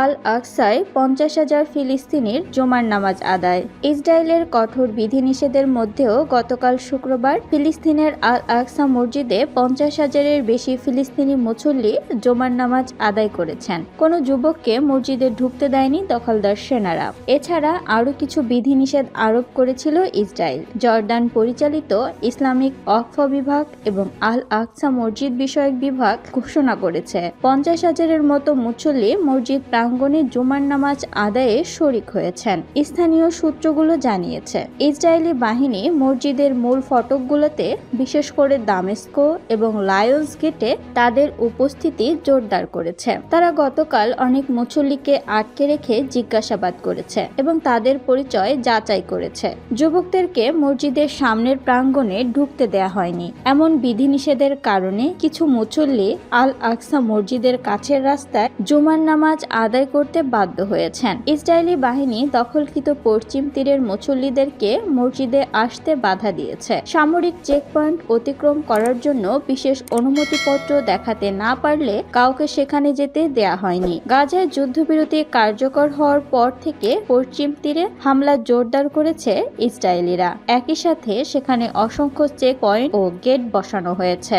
আল আকসায় পঞ্চাশ হাজার ফিলিস্তিনির জুমার নামাজ আদায়। ইসরায়েলের কঠোর বিধিনিষেধের মধ্যেও গতকাল শুক্রবার ফিলিস্তিনের আল আকসা মসজিদে পঞ্চাশ হাজারের বেশি ফিলিস্তিনি মুসল্লি জুমার নামাজ আদায় করেছেন। কোনো যুবককে মসজিদে ঢুকতে দেয়নি দখলদার সেনারা। এছাড়া আরও কিছু বিধিনিষেধ আরোপ করেছিল ইসরায়েল। জর্ডান পরিচালিত ইসলামিক অক্ফ বিভাগ এবং আল আকসা মসজিদ বিষয়ক বিভাগ ঘোষণা করেছে। পঞ্চাশ হাজারের মতো মুসল্লি মসজিদ প্রাঙ্গণে জুমার নামাজ আদায়ে শরিক হয়েছেন। স্থানীয় সূত্রগুলো জানিয়েছে, ইসরায়েলি বাহিনী মসজিদের মূল ফটকগুলোতে, বিশেষ করে দামেস্কো এবং লায়ন্স গেটে তাদের উপস্থিতি জোরদার করেছে। তারা গতকাল অনেক মুসল্লিকে আটকে রেখে জিজ্ঞাসাবাদ করেছে এবং তাদের পরিচয় যাচাই করেছে। যুবকদেরকে মসজিদের সামনের প্রাঙ্গণে ঢুকতে দেয়া হয়নি। এমন বিধিনিষেধের কারণে কিছু মুসল্লি আল আকসা মসজিদের কাছের রাস্তায় জুমার নামাজ আদায় করতে বাধ্য হয়েছেন। ইসরায়েলি বাহিনী দখলকৃত পশ্চিম তীরের মুসল্লিদেরকে মসজিদে আসতে বাধা দিয়েছে। সামরিক চেকপয়েন্ট অতিক্রম করার জন্য বিশেষ অনুমতিপত্র দেখাতে না পারলে কাউকে সেখানে যেতে দেয়া হয়নি। গাজায় যুদ্ধবিরতি কার্যকর হওয়ার পর থেকে পশ্চিম তীরে হামলা জোরদার করেছে ইসরায়েলিরা। একই সাথে সেখানে অসংখ্য চেক পয়েন্ট ও গেট বসানো হয়েছে।